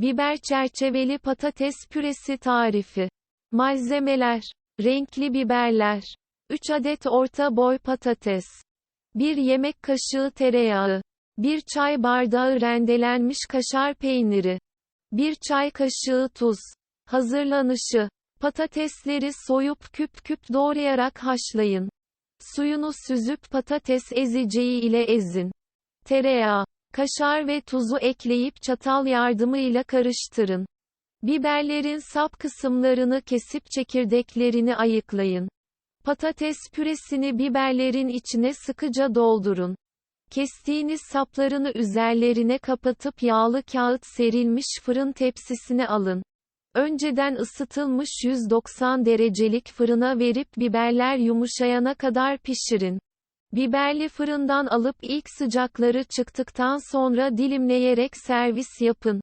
Biber çerçeveli patates püresi tarifi. Malzemeler. Renkli biberler. 3 adet orta boy patates. 1 yemek kaşığı tereyağı. 1 çay bardağı rendelenmiş kaşar peyniri. 1 çay kaşığı tuz. Hazırlanışı. Patatesleri soyup küp küp doğrayarak haşlayın. Suyunu süzüp patates ezeceği ile ezin. Tereyağı, kaşar ve tuzu ekleyip çatal yardımıyla karıştırın. Biberlerin sap kısımlarını kesip çekirdeklerini ayıklayın. Patates püresini biberlerin içine sıkıca doldurun. Kestiğiniz saplarını üzerlerine kapatıp yağlı kağıt serilmiş fırın tepsisine alın. Önceden ısıtılmış 190 derecelik fırına verip biberler yumuşayana kadar pişirin. Biberli fırından alıp ilk sıcakları çıktıktan sonra dilimleyerek servis yapın.